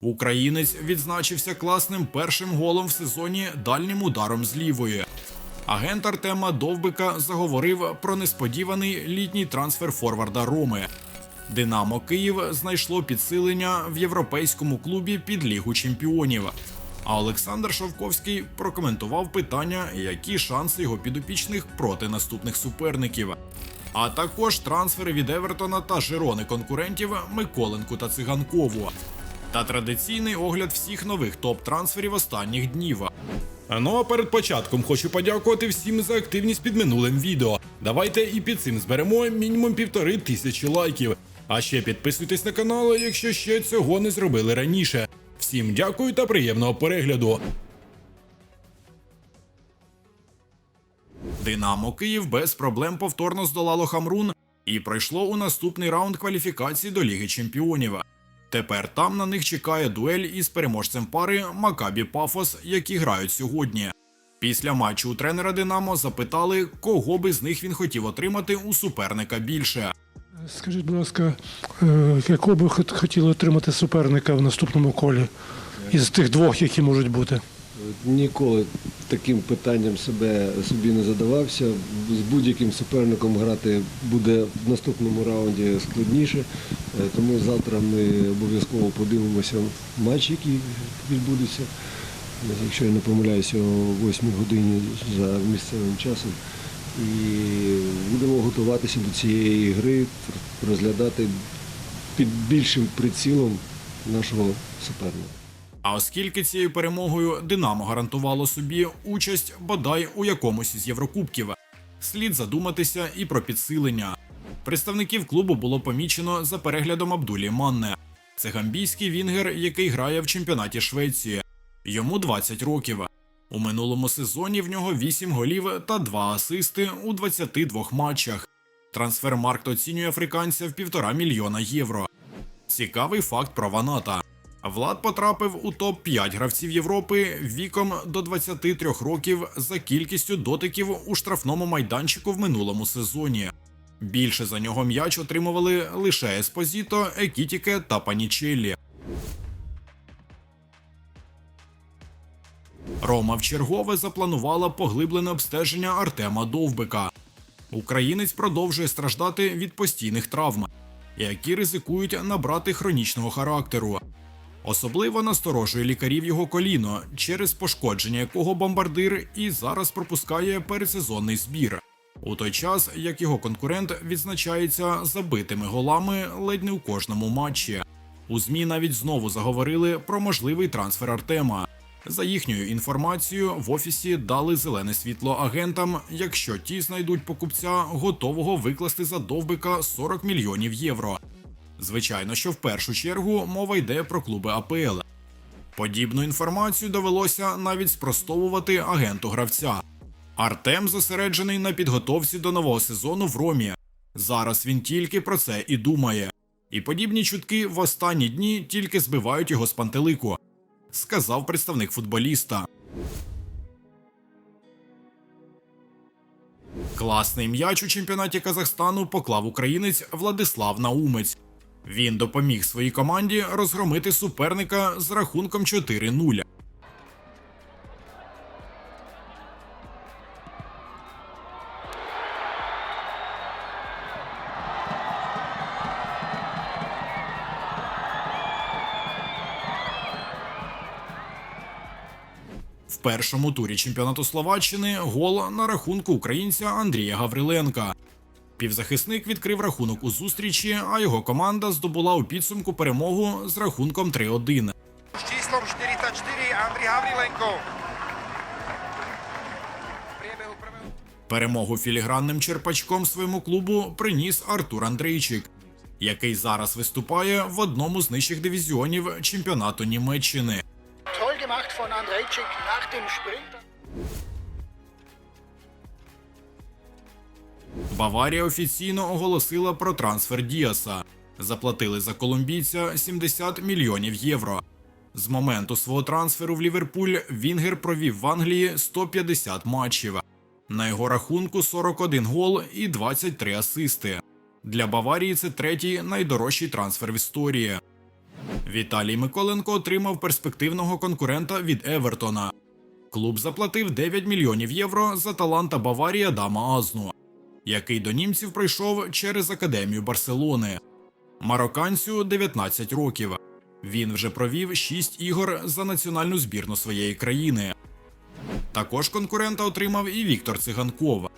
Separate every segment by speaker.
Speaker 1: Українець відзначився класним першим голом в сезоні дальнім ударом з лівої. Агент Артема Довбика заговорив про несподіваний літній трансфер форварда Роми. Динамо Київ знайшло підсилення в європейському клубі під Лігу чемпіонів. А Олександр Шовковський прокоментував питання, які шанси його підопічних проти наступних суперників. А також трансфери від Евертона та Жирони конкурентів Миколенку та Циганкову. Та традиційний огляд всіх нових топ-трансферів останніх днів. Ну а перед початком хочу подякувати всім за активність під минулим відео. Давайте і під цим зберемо мінімум півтори тисячі лайків. А ще підписуйтесь на канал, якщо ще цього не зробили раніше. Всім дякую та приємного перегляду. Динамо Київ без проблем повторно здолало Хамрун і пройшло у наступний раунд кваліфікації до Ліги Чемпіонів. Тепер там на них чекає дуель із переможцем пари Макабі Пафос, які грають сьогодні. Після матчу у тренера Динамо запитали, кого би з них він хотів отримати у суперника більше.
Speaker 2: Скажіть, будь ласка, е, якого би хот- хотіли отримати суперника в наступному колі із тих двох, які можуть бути?
Speaker 3: Ніколи таким питанням себе собі не задавався. З будь-яким суперником грати буде в наступному раунді складніше. Е, Тому завтра ми обов'язково подивимося матч, який відбудеться. Якщо я не помиляюся, о 8 годині за місцевим часом. І будемо готуватися до цієї гри, розглядати під більшим прицілом нашого суперника.
Speaker 1: А оскільки цією перемогою Динамо гарантувало собі участь бодай у якомусь із Єврокубків, слід задуматися і про підсилення. Представників клубу було помічено за переглядом Абдулі Манне. Це гамбійський вінгер, який грає в чемпіонаті Швеції. Йому 20 років. У минулому сезоні в нього 8 голів та 2 асисти у 22 матчах. Трансфермаркт оцінює африканця в півтора мільйона євро. Цікавий факт про Ваната. Влад потрапив у топ-5 гравців Європи віком до 23 років за кількістю дотиків у штрафному майданчику в минулому сезоні. Більше за нього м'яч отримували лише Еспозіто, Екітіке та Панічеллі. Рома вчергове запланувала поглиблене обстеження Артема Довбика. Українець продовжує страждати від постійних травм, які ризикують набрати хронічного характеру. Особливо насторожує лікарів його коліно, через пошкодження якого бомбардир і зараз пропускає передсезонний збір. У той час як його конкурент відзначається забитими голами ледь не у кожному матчі. У ЗМІ навіть знову заговорили про можливий трансфер Артема. За їхньою інформацією, в офісі дали зелене світло агентам, якщо ті знайдуть покупця, готового викласти за довбика 40 мільйонів євро. Звичайно, що в першу чергу мова йде про клуби АПЛ. Подібну інформацію довелося навіть спростовувати агенту гравця. Артем зосереджений на підготовці до нового сезону в Ромі. Зараз він тільки про це і думає. І подібні чутки в останні дні тільки збивають його з пантелику, сказав представник футболіста. Класний м'яч у чемпіонаті Казахстану поклав українець Владислав Наумець. Він допоміг своїй команді розгромити суперника з рахунком 4-0. В першому турі чемпіонату Словаччини гол на рахунку українця Андрія Гавриленка. Півзахисник відкрив рахунок у зустрічі, а його команда здобула у підсумку перемогу з рахунком 3-1.
Speaker 4: S číslom 44 Andri Havrilenko. V.
Speaker 1: Перемогу філігранним черпачком своєму клубу приніс Артур Андрейчик, який зараз виступає в одному з нижчих дивізіонів чемпіонату Німеччини.
Speaker 5: Toll gemacht von Andrejczyk nach dem Sprint.
Speaker 1: Баварія офіційно оголосила про трансфер Діаса. Заплатили за колумбійця 70 мільйонів євро. З моменту свого трансферу в Ліверпуль Вінгер провів в Англії 150 матчів. На його рахунку 41 гол і 23 асисти. Для Баварії це третій найдорожчий трансфер в історії. Віталій Миколенко отримав перспективного конкурента від Евертона. Клуб заплатив 9 мільйонів євро за таланта Баварії Адама Азну, який до німців прийшов через академію Барселони. Марокканцю 19 років. Він вже провів 6 ігор за національну збірну своєї країни. Також конкурента отримав і Віктор Циганков.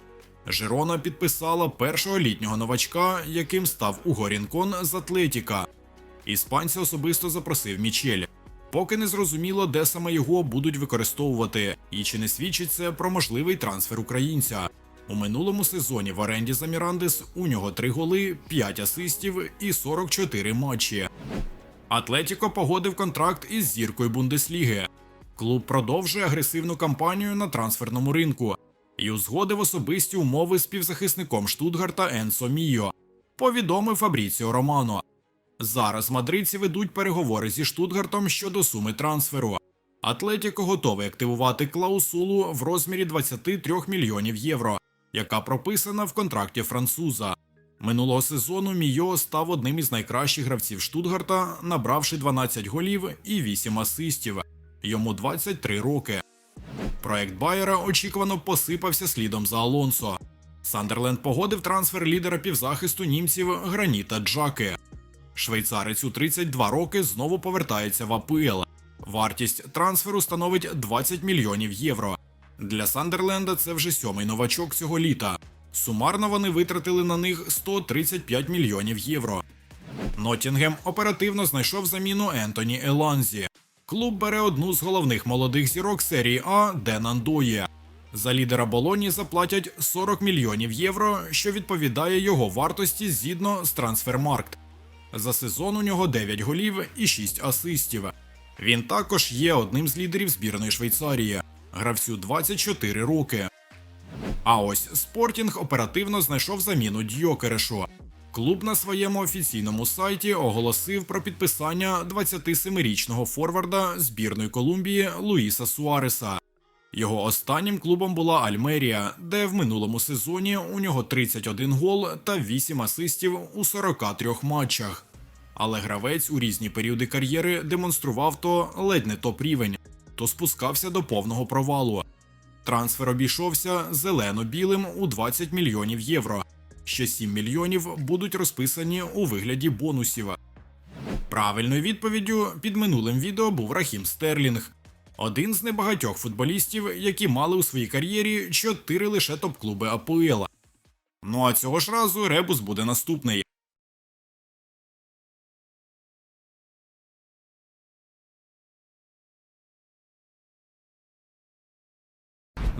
Speaker 1: Жирона підписала першого літнього новачка, яким став Угорінкон з Атлетіка. Іспанця особисто запросив Мічель. Поки не зрозуміло, де саме його будуть використовувати, і чи не свідчить це про можливий трансфер українця. У минулому сезоні в оренді за Мірандес у нього 3 голи, 5 асистів і 44 матчі. Атлетіко погодив контракт із зіркою Бундесліги. Клуб продовжує агресивну кампанію на трансферному ринку і узгодив особисті умови з півзахисником Штутгарта Енсо Міо, повідомив Фабріціо Романо. Зараз мадридці ведуть переговори зі Штутгартом щодо суми трансферу. Атлетіко готовий активувати клаусулу в розмірі 23 мільйонів євро, яка прописана в контракті француза. Минулого сезону Мійо став одним із найкращих гравців Штутгарта, набравши 12 голів і 8 асистів. Йому 23 роки. Проект Байера очікувано посипався слідом за Алонсо. Сандерленд погодив трансфер лідера півзахисту німців Граніта Джаки. Швейцарець у 32 роки знову повертається в АПЛ. Вартість трансферу становить 20 мільйонів євро. Для Сандерленда це вже сьомий новачок цього літа. Сумарно вони витратили на них 135 мільйонів євро. Ноттінгем оперативно знайшов заміну Ентоні Еланзі. Клуб бере одну з головних молодих зірок серії А Денан Доє. За лідера Болоні заплатять 40 мільйонів євро, що відповідає його вартості згідно з Трансфермаркт. За сезон у нього 9 голів і 6 асистів. Він також є одним з лідерів збірної Швейцарії. Гравцю 24 роки. А ось Спортінг оперативно знайшов заміну Дьокерешу. Клуб на своєму офіційному сайті оголосив про підписання 27-річного форварда збірної Колумбії Луїса Суареса. Його останнім клубом була Альмерія, де в минулому сезоні у нього 31 гол та 8 асистів у 43 матчах. Але гравець у різні періоди кар'єри демонстрував то ледь не топ рівень, то спускався до повного провалу. Трансфер обійшовся зелено-білим у 20 мільйонів євро. Ще 7 мільйонів будуть розписані у вигляді бонусів. Правильною відповіддю під минулим відео був Рахім Стерлінг, один з небагатьох футболістів, які мали у своїй кар'єрі 4 лише топ-клуби АПЛ. Ну а цього ж разу ребус буде наступний.